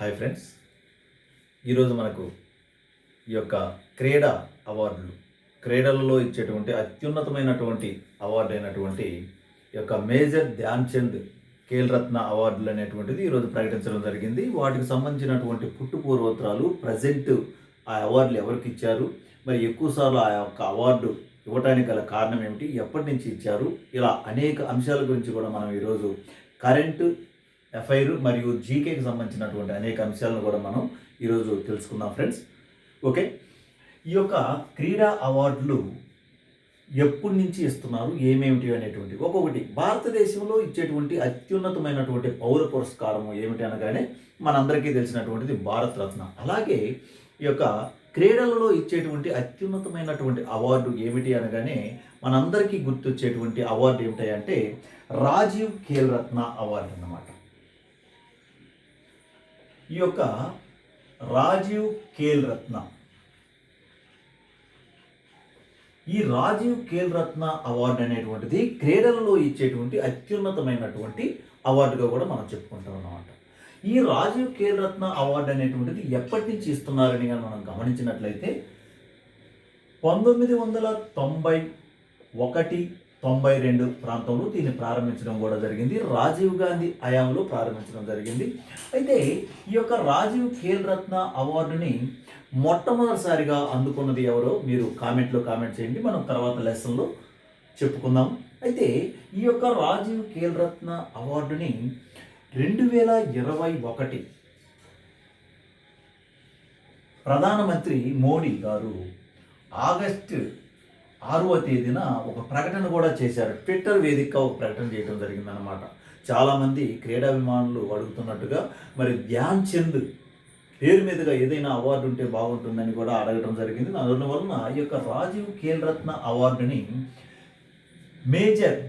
Hi friends. ఈరోజు మనకు ఈ యొక్క క్రీడా అవార్డులు క్రీడలలో ఇచ్చేటువంటి అత్యున్నతమైనటువంటి అవార్డు అయినటువంటి ఈ యొక్క మేజర్ ధ్యాన్ చంద్ ఖేల్ రత్న అవార్డులు అనేటువంటిది ఈరోజు ప్రకటించడం జరిగింది. వాటికి సంబంధించినటువంటి పుట్టుపూర్వోత్తరాలు ప్రజెంట్ ఆ అవార్డులు ఎవరికి ఇచ్చారు? మరి ఎక్కువసార్లు ఆ యొక్క అవార్డు ఇవ్వడానికి గల కారణం ఏమిటి? ఎప్పటి నుంచి ఇచ్చారు? ఇలా అనేక అంశాల గురించి కూడా మనం ఈరోజు కరెంటు ఎఫ్ఐఆర్ మరియు జీకేకి సంబంధించినటువంటి అనేక అంశాలను కూడా మనం ఈరోజు తెలుసుకుందాం ఫ్రెండ్స్. ఓకే? ఈ యొక్క క్రీడా అవార్డులు ఎప్పటి నుంచి ఇస్తున్నారు? ఏమేమిటి అనేటువంటి ఒక్కొక్కటి. భారతదేశంలో ఇచ్చేటువంటి అత్యున్నతమైనటువంటి పౌర పురస్కారం ఏమిటి అనగానే మనందరికీ తెలిసినటువంటిది భారత రత్న అలాగే ఈ యొక్క క్రీడలలో ఇచ్చేటువంటి అత్యున్నతమైనటువంటి అవార్డు ఏమిటి అనగానే మనందరికీ గుర్తొచ్చేటువంటి అవార్డు ఏమిటి అంటే రాజీవ్ ఖేల్ రత్న అవార్డు అన్నమాట. ఈ యొక్క రాజీవ్ కేల్ రత్న ఈ రాజీవ్ కేల్ రత్న అవార్డు అనేటువంటిది క్రీడలలో ఇచ్చేటువంటి అత్యున్నతమైనటువంటి అవార్డుగా కూడా మనం చెప్పుకుంటాం అన్నమాట. ఈ రాజీవ్ కేల్ రత్న అవార్డు అనేటువంటిది ఎప్పటి నుంచి ఇస్తున్నారని మనం గమనించినట్లయితే పంతొమ్మిది వందల తొంభై ఒకటి తొంభై రెండు ప్రాంతంలో దీన్ని ప్రారంభించడం కూడా జరిగింది. రాజీవ్ గాంధీ హయాంలో ప్రారంభించడం జరిగింది. అయితే ఈ యొక్క రాజీవ్ ఖేల్ రత్న అవార్డుని మొట్టమొదటిసారిగా అందుకున్నది ఎవరో మీరు కామెంట్లో కామెంట్ చేయండి. మనం తర్వాత లెసన్లో చెప్పుకుందాం. అయితే ఈ యొక్క రాజీవ్ ఖేల్ రత్న అవార్డుని రెండు వేల ఇరవై ఒకటి ప్రధానమంత్రి మోడీ గారు ఆగస్టు ఆరవ తేదీన ఒక ప్రకటన కూడా చేశారు. ట్విట్టర్ వేదిక ఒక ప్రకటన చేయడం జరిగిందనమాట చాలామంది క్రీడాభిమానులు అడుగుతున్నట్టుగా మరి ధ్యాన్ చంద్ పేరు మీదుగా ఏదైనా అవార్డు ఉంటే బాగుంటుందని కూడా అడగడం జరిగింది. అందువలన ఈ యొక్క రాజీవ్ ఖేల్రత్న అవార్డుని మేజర్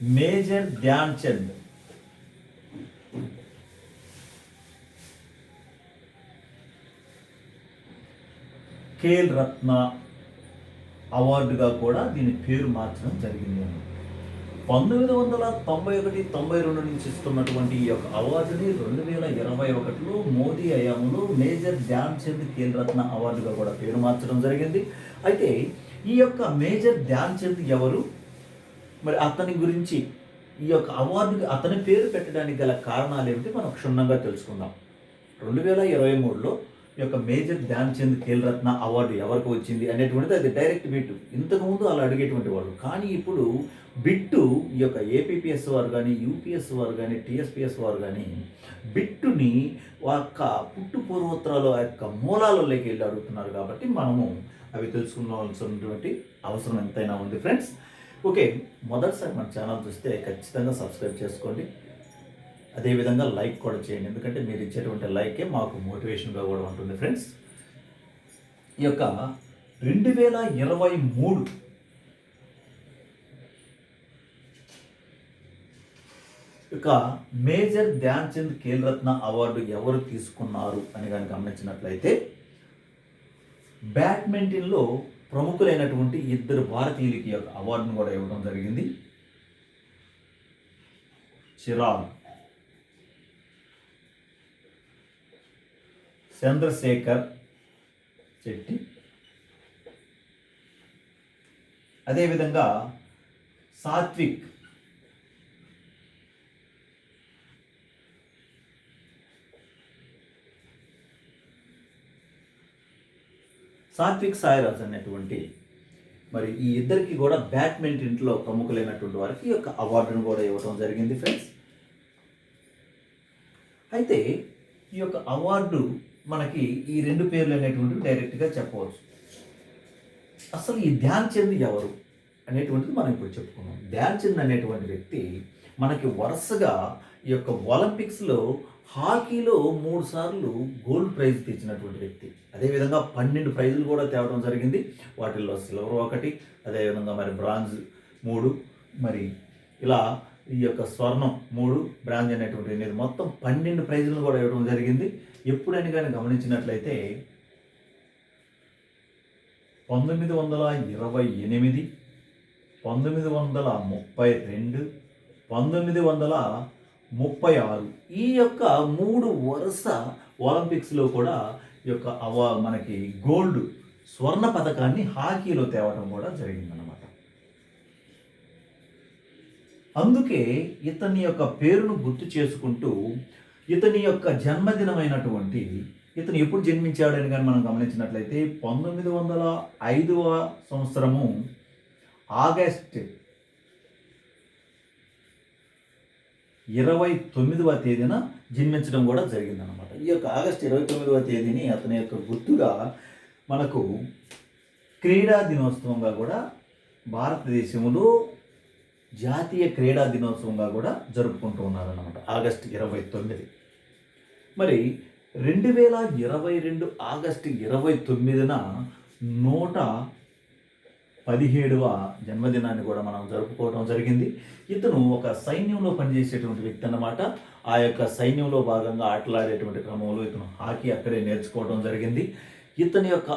మేజర్ ధ్యాన్ చంద్ ఖేల్ రత్న అవార్డుగా కూడా దీని పేరు మార్చడం జరిగింది పంతొమ్మిది వందల తొంభై ఒకటి తొంభై రెండు నుంచి ఇస్తున్నటువంటి ఈ యొక్క అవార్డుని రెండు వేల ఇరవై ఒకటిలో మోదీ హయాంలో మేజర్ ధ్యాన్ చంద్ రత్న అవార్డుగా కూడా పేరు మార్చడం జరిగింది. అయితే ఈ యొక్క మేజర్ ధ్యాన్ చంద్ ఎవరు? మరి అతని గురించి ఈ యొక్క అవార్డుకి అతని పేరు పెట్టడానికి గల కారణాలు ఏమిటి మనం క్షుణ్ణంగా తెలుసుకుందాం. రెండు వేల ఇరవై మూడులో యొక్క మేజర్ ధ్యాన్ చంద్ ఖేల్ రత్న అవార్డు ఎవరికి వచ్చింది అనేటువంటిది అది డైరెక్ట్ బిట్టు ఇంతకుముందు అలా అడిగేటువంటి వాళ్ళు కానీ ఇప్పుడు బిట్టు ఈ యొక్క ఏపీపీఎస్ వారు కానీ యూపీఎస్ వారు కానీ టీఎస్పీఎస్ వారు కానీ బిట్టుని యొక్క పుట్టు పూర్వోత్తరాలు ఆ యొక్క మూలాలలోకి వెళ్ళి అడుగుతున్నారు కాబట్టి మనము అవి తెలుసుకోవాల్సినటువంటి అవసరం ఎంతైనా ఉంది ఫ్రెండ్స్ ఓకే మొదటిసారి మన ఛానల్ చూస్తే ఖచ్చితంగా సబ్స్క్రైబ్ చేసుకోండి. అదేవిధంగా లైక్ కూడా చేయండి. ఎందుకంటే మీరు ఇచ్చేటువంటి లైకే మాకు మోటివేషన్గా కూడా ఉంటుంది ఫ్రెండ్స్. ఈ యొక్క రెండు వేల ఇరవై మూడు ఇక మేజర్ ధ్యాన్చంద్ చంద్ అవార్డు ఎవరు తీసుకున్నారు అని కానీ గమనించినట్లయితే బ్యాడ్మింటన్లో ప్రముఖులైనటువంటి ఇద్దరు భారతీయులకి యొక్క అవార్డును కూడా ఇవ్వడం జరిగింది. చిరాగ్ చంద్రశేఖర్ శెట్టి అదేవిధంగా సాత్విక్ సాత్విక్ సాయిరాజ్ అనేటువంటి మరి ఈ ఇద్దరికి కూడా బ్యాడ్మింటన్లో ప్రముఖులైనటువంటి వారికి ఈ యొక్క అవార్డును కూడా ఇవ్వడం జరిగింది ఫ్రెండ్స్ అయితే ఈ యొక్క అవార్డు మనకి ఈ రెండు పేర్లు అనేటువంటివి డైరెక్ట్గా చెప్పవచ్చు. అసలు ఈ ధ్యాన్ చంద్ ఎవరు అనేటువంటిది మనం ఇప్పుడు చెప్పుకున్నాం. ధ్యాన్ చంద్ అనేటువంటి వ్యక్తి మనకి వరుసగా ఈ యొక్క ఒలింపిక్స్లో హాకీలో మూడు సార్లు గోల్డ్ ప్రైజ్ తెచ్చినటువంటి వ్యక్తి. అదేవిధంగా పన్నెండు ప్రైజులు కూడా తేవడం జరిగింది. వాటిల్లో సిల్వర్ ఒకటి అదేవిధంగా మరి బ్రాంజ్ మూడు. మరి ఇలా ఈ యొక్క స్వర్ణం మూడు బ్రాంజ్ అనేటువంటి అనేది మొత్తం పన్నెండు ప్రైజులను కూడా ఇవ్వడం జరిగింది. ఎప్పుడైనా కానీ గమనించినట్లయితే పంతొమ్మిది వందల ఇరవై ఎనిమిది పంతొమ్మిది వందల ముప్పై రెండు పంతొమ్మిది వందల ముప్పై ఆరు. ఈ యొక్క మూడు వరుస ఒలింపిక్స్లో కూడా ఈ యొక్క అవ మనకి గోల్డ్ స్వర్ణ పథకాన్ని హాకీలో తేవడం కూడా జరిగిందనమాట అందుకే ఇతని యొక్క పేరును గుర్తు చేసుకుంటూ ఇతని యొక్క జన్మదినమైనటువంటి ఇతను ఎప్పుడు జన్మించాడని కానీ మనం గమనించినట్లయితే పంతొమ్మిది వందల ఐదవ సంవత్సరము ఆగస్ట్ ఇరవై తొమ్మిదవ తేదీన జన్మించడం కూడా జరిగిందనమాట ఈ యొక్క ఆగస్ట్ ఇరవై తొమ్మిదవ తేదీని అతని యొక్క గుర్తుగా మనకు క్రీడా దినోత్సవంగా కూడా భారతదేశంలో జాతీయ క్రీడా దినోత్సవంగా కూడా జరుపుకుంటూ ఉన్నారన్నమాట ఆగస్ట్ ఇరవై తొమ్మిది. మరి రెండు వేల ఇరవై రెండు ఆగస్టు ఇరవై తొమ్మిదిన నూట పదిహేడవ జన్మదినాన్ని కూడా మనం జరుపుకోవడం జరిగింది. ఇతను ఒక సైన్యంలో పనిచేసేటువంటి వ్యక్తి అన్నమాట. ఆ యొక్క సైన్యంలో భాగంగా ఆటలాడేటువంటి క్రమంలో ఇతను హాకీ అక్కడే నేర్చుకోవడం జరిగింది. ఇతని యొక్క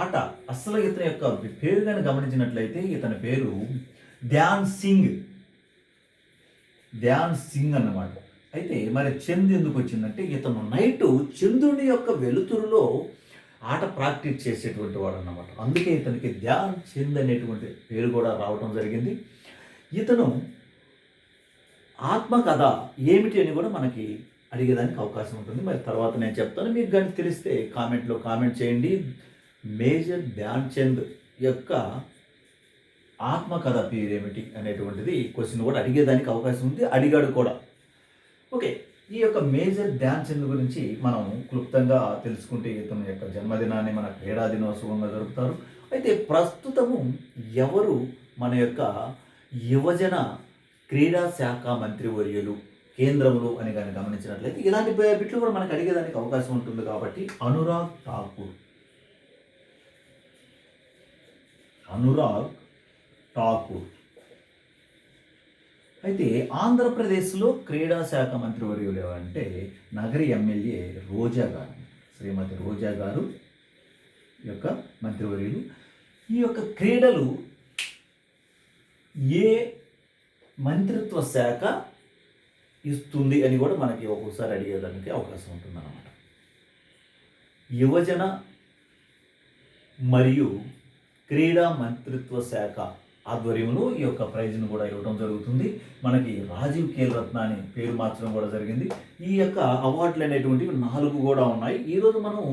ఆట అసలు ఇతని యొక్క పేరు కానీ గమనించినట్లయితే ఇతని పేరు ధ్యాన్ సింగ్. ధ్యాన్ సింగ్ అన్నమాట. అయితే మరి చంద్ ఎందుకు వచ్చిందంటే ఇతను నైట్ చంద్రుని యొక్క వెలుతురులో ఆట ప్రాక్టీస్ చేసేటువంటి వాడు అన్నమాట అందుకే ఇతనికి ధ్యాన్ చంద్ అనేటువంటి పేరు కూడా రావడం జరిగింది. ఇతను ఆత్మకథ ఏమిటి అని కూడా మనకి అడిగేదానికి అవకాశం ఉంటుంది. మరి తర్వాత నేను చెప్తాను. మీకు కానీ తెలిస్తే కామెంట్లో కామెంట్ చేయండి. మేజర్ ధ్యాన్ చంద్ యొక్క ఆత్మకథ పేరు ఏమిటి అనేటువంటిది క్వశ్చన్ కూడా అడిగేదానికి అవకాశం ఉంది అడిగాడు కూడా. ఓకే ఈ యొక్క మేజర్ ధ్యాన్ గురించి మనం క్లుప్తంగా తెలుసుకుంటే ఇతని యొక్క జన్మదినాన్ని మన క్రీడా దినోత్సవంగా జరుపుతారు. అయితే ప్రస్తుతము ఎవరు మన యొక్క యువజన క్రీడా శాఖ మంత్రి వర్యులు కేంద్రంలో అని కానీ గమనించినట్లయితే ఇలాంటి బిట్లు కూడా మనకు అడిగేదానికి అవకాశం ఉంటుంది కాబట్టి అనురాగ్ ఠాకూర్. అనురాగ్ ఠాకూర్ అయితే ఆంధ్రప్రదేశ్లో క్రీడా శాఖ మంత్రివర్యులు ఎవరంటే నగరి ఎమ్మెల్యే రోజా గారు. శ్రీమతి రోజా గారు యొక్క మంత్రివర్యులు. ఈ యొక్క క్రీడలు ఏ మంత్రిత్వ శాఖ ఇస్తుంది అని కూడా మనకి ఒక్కొక్కసారి అడిగేదానికి అవకాశం ఉంటుందన్నమాట. యువజన మరియు క్రీడా మంత్రిత్వ శాఖ ఆధ్వర్యంలో ఈ యొక్క ప్రైజ్ను కూడా ఇవ్వడం జరుగుతుంది. మనకి రాజీవ్ ఖేల్ రత్న అని పేరు మార్చడం కూడా జరిగింది. ఈ యొక్క అవార్డులు అనేటువంటివి నాలుగు కూడా ఉన్నాయి. ఈరోజు మనం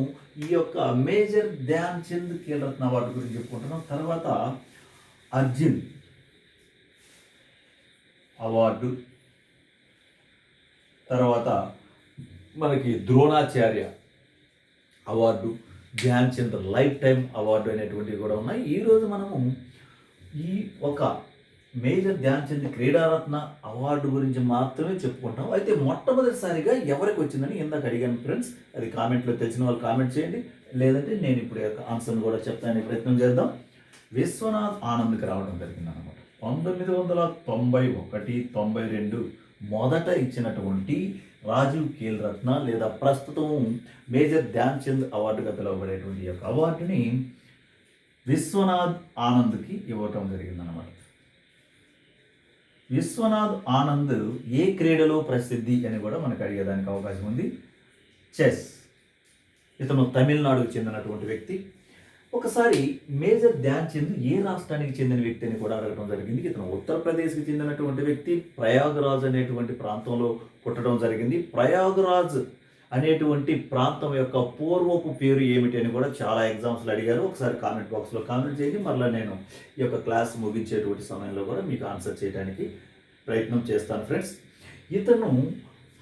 ఈ యొక్క మేజర్ ధ్యాన్ చంద్ ఖేల్ రత్న అవార్డు గురించి చెప్పుకుంటున్నాం. తర్వాత అర్జున్ అవార్డు. తర్వాత మనకి Dronacharya award. Dhyan Chand lifetime award అనేటువంటివి కూడా ఉన్నాయి. ఈరోజు మనము ఈ ఒక మేజర్ ధ్యాన్చంద్ క్రీడారత్న అవార్డు గురించి మాత్రమే చెప్పుకుంటాం. అయితే మొట్టమొదటిసారిగా ఎవరికి వచ్చిందని ఇందాక అడిగాను ఫ్రెండ్స్ అది కామెంట్లో తెలిసిన వాళ్ళు కామెంట్ చేయండి. లేదంటే నేను ఇప్పుడు ఈ యొక్క ఆన్సర్ని కూడా చెప్తానని ప్రయత్నం చేద్దాం. విశ్వనాథ్ ఆనంద్కి రావడం జరిగింది అనమాట పంతొమ్మిది వందల తొంభై ఒకటి తొంభై రెండు మొదట ఇచ్చినటువంటి రాజీవ్ ఖేల్ రత్న లేదా ప్రస్తుతం మేజర్ ధ్యాన్ చంద్ అవార్డుగా పిలువబడేటువంటి ఈ యొక్క అవార్డుని విశ్వనాథ్ ఆనంద్కి ఇవ్వటం జరిగిందనమాట విశ్వనాథ్ ఆనంద్ ఏ క్రీడలో ప్రసిద్ధి అని కూడా మనకు అడిగేదానికి అవకాశం ఉంది. చెస్. ఇతను తమిళనాడుకు చెందినటువంటి వ్యక్తి. ఒకసారి మేజర్ ధ్యాన్ చంద్ ఏ రాష్ట్రానికి చెందిన వ్యక్తి అని కూడా అడగడం జరిగింది. ఇతను ఉత్తరప్రదేశ్కి చెందినటువంటి వ్యక్తి ప్రయాగరాజ్ అనేటువంటి ప్రాంతంలో పుట్టడం జరిగింది. ప్రయాగరాజ్ అనేటువంటి ప్రాంతం యొక్క పూర్వపు పేరు ఏమిటి అని కూడా చాలా ఎగ్జామ్స్లో అడిగారు. ఒకసారి కామెంట్ బాక్స్లో కామెంట్ చేయండి. మరలా నేను ఈ యొక్క క్లాస్ ముగించేటువంటి సమయంలో కూడా మీకు ఆన్సర్ చేయడానికి ప్రయత్నం చేస్తాను ఫ్రెండ్స్. ఇతను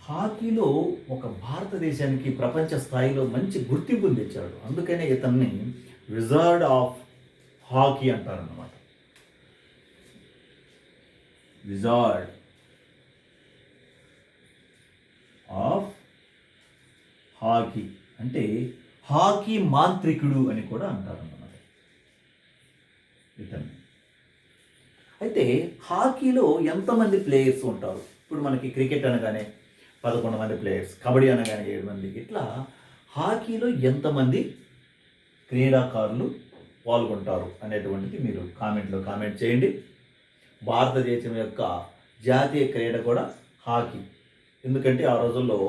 హాకీలో ఒక భారతదేశానికి ప్రపంచ స్థాయిలో మంచి గుర్తింపు తెచ్చాడు. అందుకనే ఇతన్ని wizard of hockey అంటారన్నమాట. Wizard of hockey. అంటే హాకీ మాంత్రికుడు అని కూడా అంటారన్నమాట ఇతను. అయితే హాకీలో ఎంతమంది ప్లేయర్స్ ఉంటారు? ఇప్పుడు మనకి క్రికెట్ అనగానే పదకొండు మంది ప్లేయర్స్ కబడ్డీ అనగానే ఏడు మంది. ఇట్లా హాకీలో ఎంతమంది క్రీడాకారులు పాల్గొంటారు అనేటువంటిది మీరు కామెంట్లో కామెంట్ చేయండి. భారతదేశం యొక్క జాతీయ క్రీడ కూడా హాకీ. ఎందుకంటే ఆ రోజుల్లో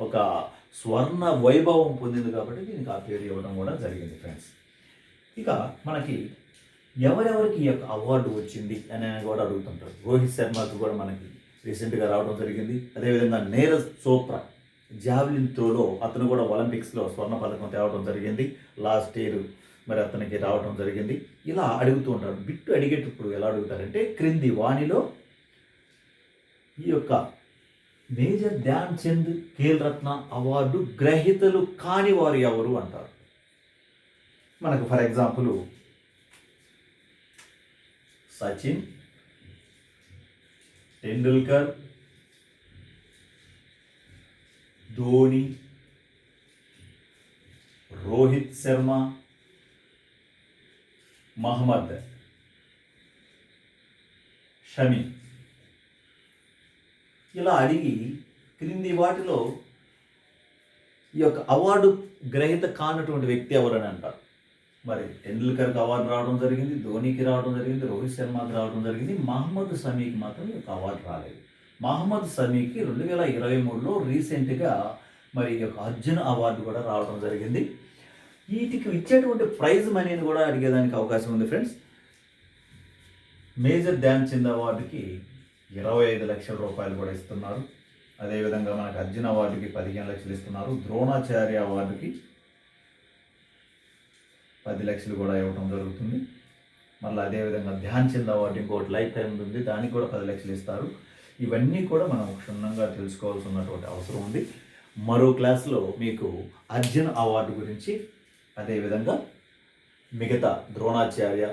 ఒక స్వర్ణ వైభవం పొందింది కాబట్టి దీనికి ఆ పేరు ఇవ్వడం కూడా జరిగింది ఫ్రెండ్స్ ఇక మనకి ఎవరెవరికి ఈ యొక్క అవార్డు వచ్చింది అని ఆయన కూడా అడుగుతుంటారు రోహిత్ శర్మకు కూడా మనకి రీసెంట్గా రావడం జరిగింది. అదేవిధంగా నీరజ్ చోప్రా జావ్లిన్ త్రోలో అతను కూడా ఒలింపిక్స్లో స్వర్ణ పథకం తేవడం జరిగింది. లాస్ట్ ఇయర్ మరి అతనికి రావడం జరిగింది. ఇలా అడుగుతూ ఉంటారు బిట్టు అడిగేటప్పుడు ఎలా అడుగుతారంటే క్రింది వాణిలో ఈ యొక్క మేజర్ ధ్యాన్ చంద్ ఖేల్ రత్న అవార్డు గ్రహీతలు కాని వారు ఎవరు అంటారు? మనకు ఫర్ ఎగ్జాంపుల్ సచిన్ టెండూల్కర్ ధోని రోహిత్ శర్మ మహమ్మద్ షమీ. ఇలా అడిగి క్రింది వాటిలో ఈ యొక్క అవార్డు గ్రహీత కానటువంటి వ్యక్తి ఎవరని అంటారు. మరి టెండూల్కర్కి అవార్డు రావడం జరిగింది ధోనికి రావడం జరిగింది రోహిత్ శర్మకి రావడం జరిగింది మహమ్మద్ సమీకి మాత్రం ఈ యొక్క అవార్డు రాలేదు. మహమ్మద్ సమీకి రెండు వేల ఇరవై మూడులో రీసెంట్గా మరి ఈ యొక్క అర్జున్ అవార్డు కూడా రావడం జరిగింది. వీటికి ఇచ్చేటువంటి ప్రైజ్ మనీని కూడా అడిగేదానికి అవకాశం ఉంది ఫ్రెండ్స్. మేజర్ ధ్యాన్ చంద్ అవార్డుకి ఇరవై ఐదు లక్షల రూపాయలు కూడా ఇస్తున్నారు. అదేవిధంగా మనకు అర్జున్ అవార్డుకి పదిహేను లక్షలు ఇస్తున్నారు. ద్రోణాచార్య అవార్డుకి పది లక్షలు కూడా ఇవ్వడం జరుగుతుంది. మళ్ళీ అదేవిధంగా ధ్యాన్ చంద్ అవార్డు ఇంకోటి లైఫ్ టైం ఉంది. దానికి కూడా పది లక్షలు ఇస్తారు. ఇవన్నీ కూడా మనం క్షుణ్ణంగా తెలుసుకోవాల్సినటువంటి అవసరం ఉంది. మరో క్లాస్లో మీకు అర్జున్ అవార్డు గురించి అదేవిధంగా మిగతా Dronacharya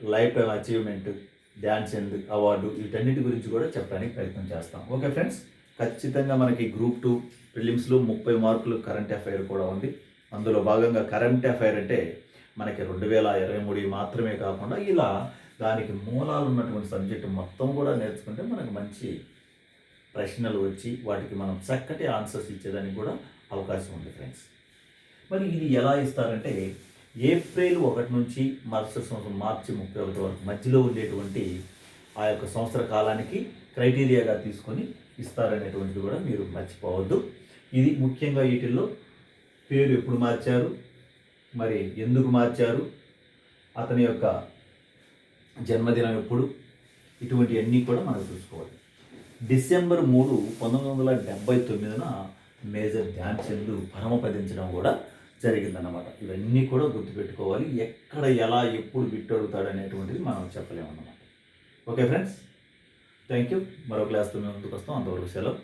lifetime achievement Dhyan Chand award వీటన్నిటి గురించి కూడా చెప్పడానికి ప్రయత్నం చేస్తాం. Okay friends? ఖచ్చితంగా మనకి గ్రూప్ టూ ప్రిలిమ్స్లో ముప్పై మార్కులు కరెంట్ అఫైర్ కూడా ఉంది. అందులో భాగంగా కరెంట్ అఫైర్ అంటే మనకి రెండు వేల ఇరవై మూడు మాత్రమే కాకుండా ఇలా దానికి మూలాలు ఉన్నటువంటి సబ్జెక్టు మొత్తం కూడా నేర్చుకుంటే మనకు మంచి ప్రశ్నలు వచ్చి వాటికి మనం చక్కటి ఆన్సర్స్ ఇచ్చేదానికి కూడా అవకాశం ఉంది ఫ్రెండ్స్. మరి ఇది ఎలా ఇస్తారంటే ఏప్రిల్ ఒకటి నుంచి మరుసటి సంవత్సరం మార్చి ముప్పై ఒకటి వరకు మధ్యలో ఉండేటువంటి ఆ యొక్క సంవత్సర కాలానికి క్రైటీరియాగా తీసుకొని ఇస్తారనేటువంటిది కూడా మీరు మర్చిపోవద్దు. ఇది ముఖ్యంగా వీటిల్లో పేరు ఎప్పుడు మార్చారు మరి ఎందుకు మార్చారు అతని యొక్క జన్మదినం ఎప్పుడు ఇటువంటివన్నీ కూడా మనం చూసుకోవాలి. డిసెంబర్ మూడు పంతొమ్మిది వందల డెబ్బై తొమ్మిదిన మేజర్ ధ్యాన్ చంద్ పరమపదించడం కూడా జరిగిందన్నమాట. ఇవన్నీ కూడా గుర్తుపెట్టుకోవాలి. ఎక్కడ ఎలా ఎప్పుడు బిట్టు అడుగుతాడు అనేటువంటిది మనం చెప్పలేము అన్నమాట ఓకే ఫ్రెండ్స్ థ్యాంక్ యూ మరో క్లాస్తో మేము ముందుకు వస్తాం. అంతవరకు సెలవు.